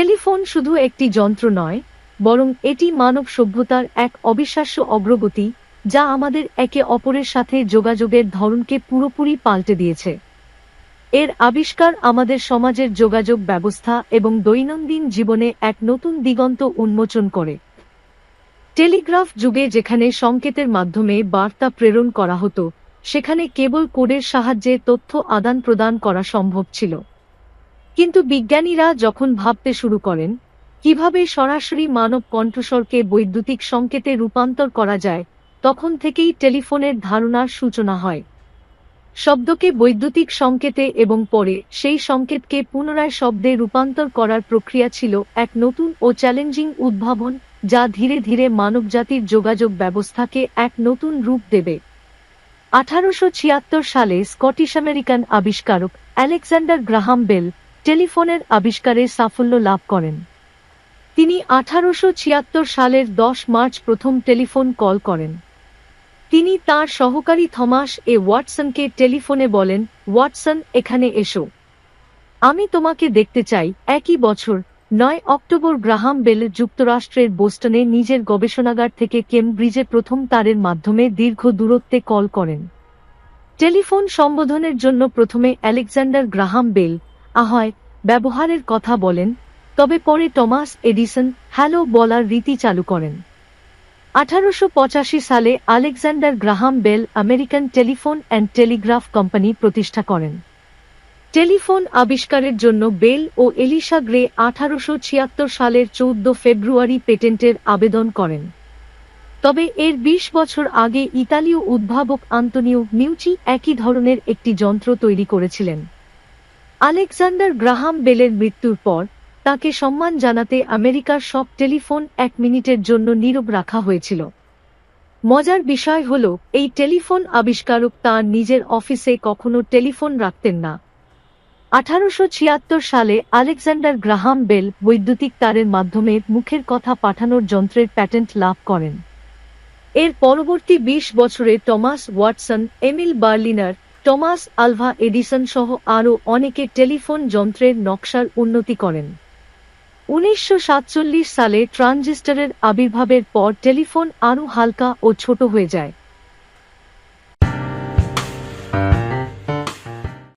Telephone শুধু একটি যন্ত্র নয়, বরং এটি মানব সভ্যতার এক অবিশ্বাস্য অগ্রগতি, যা আমাদের একে অপরের সাথে যোগাযোগের ধরনকে পুরোপুরি পাল্টে দিয়েছে। এর আবিষ্কার আমাদের সমাজের যোগাযোগ ব্যবস্থা এবং দৈনন্দিন জীবনে এক নতুন দিগন্ত উন্মোচন করে। টেলিগ্রাফ যুগে যেখানে সংকেতের মাধ্যমে বার্তা প্রেরণ করা হতো, সেখানে কেবল কোডের সাহায্যে তথ্য আদান প্রদান করা সম্ভব ছিল। কিন্তু বিজ্ঞানীরা যখন ভাবতে শুরু করেন, কীভাবে সরাসরি মানব কণ্ঠস্বরকে বৈদ্যুতিক সংকেতে রূপান্তর করা যায়, তখন থেকেই টেলিফোনের ধারণার সূচনা হয়। শব্দকে বৈদ্যুতিক সংকেতে এবং পরে সেই সংকেতকে পুনরায় শব্দে রূপান্তর করার প্রক্রিয়া ছিল এক নতুন ও চ্যালেঞ্জিং উদ্ভাবন, যা ধীরে ধীরে মানবজাতির যোগাযোগ ব্যবস্থাকে এক নতুন রূপ দেবে। আঠারোশো ছিয়াত্তর সালে স্কটিশ আমেরিকান আবিষ্কারক আলেকজান্ডার গ্রাহাম বেল টেলিফোনের আবিষ্কারে সাফল্য লাভ করেন। তিনি আঠারোশো ছিয়াত্তর সালের দশ মার্চ প্রথম টেলিফোন কল করেন। তিনি তার সহকারী থমাস এ ওয়াটসনকে টেলিফোনে বলেন, ওয়াটসন, এখানে এসো। আমি তোমাকে দেখতে চাই। একই বছর, নয় অক্টোবর গ্রাহাম বেল যুক্তরাষ্ট্রের বোস্টনে নিজের গবেষণাগার থেকে কেমব্রিজে প্রথম তারের মাধ্যমে দীর্ঘ দূরত্বে কল করেন। টেলিফোন সম্বোধনের জন্য প্রথমে আলেকজান্ডার গ্রাহাম বেল আহয়, ব্যবহারের কথা বলেন, তবে পরে টমাস এডিসন হ্যালো বলার রীতি চালু করেন। আঠারোশো পঁচাশি সালে Alexander Graham Bell American telephone and telegraph company প্রতিষ্ঠা করেন। টেলিফোন আবিষ্কারের জন্য বেল ও এলিসা গ্রে আঠারোশো ছিয়াত্তর সালের চৌদ্দ ফেব্রুয়ারি পেটেন্টের আবেদন করেন। তবে এর ২০ বছর আগে ইতালীয় উদ্ভাবক আন্তনিও মিউচি একই ধরনের একটি যন্ত্র তৈরি করেছিলেন। আলেকজান্ডার গ্রাহাম বেলের মৃত্যুর পর, তাকে সম্মান জানাতে আমেরিকার সব টেলিফোন এক মিনিটের জন্য নীরব রাখা হয়েছিল। মজার বিষয় হল, এই টেলিফোন আবিষ্কারক তার নিজের অফিসে কখনো টেলিফোন রাখতেন না। আঠারোশো ছিয়াত্তর সালে আলেকজান্ডার গ্রাহাম বেল বৈদ্যুতিক তারের মাধ্যমে মুখের কথা পাঠানোর যন্ত্রের প্যাটেন্ট লাভ করেন। এর পরবর্তী ২০ বছরে Thomas Watson, Emile Berliner Thomas Alva Edison সহ আরও অনেকে টেলিফোন যন্ত্রের নকশার উন্নতি করেন। উনিশশো সাতচল্লিশ সালে ট্রানজিস্টারের আবির্ভাবের পর টেলিফোন আরও হালকা ও ছোট হয়ে যায়।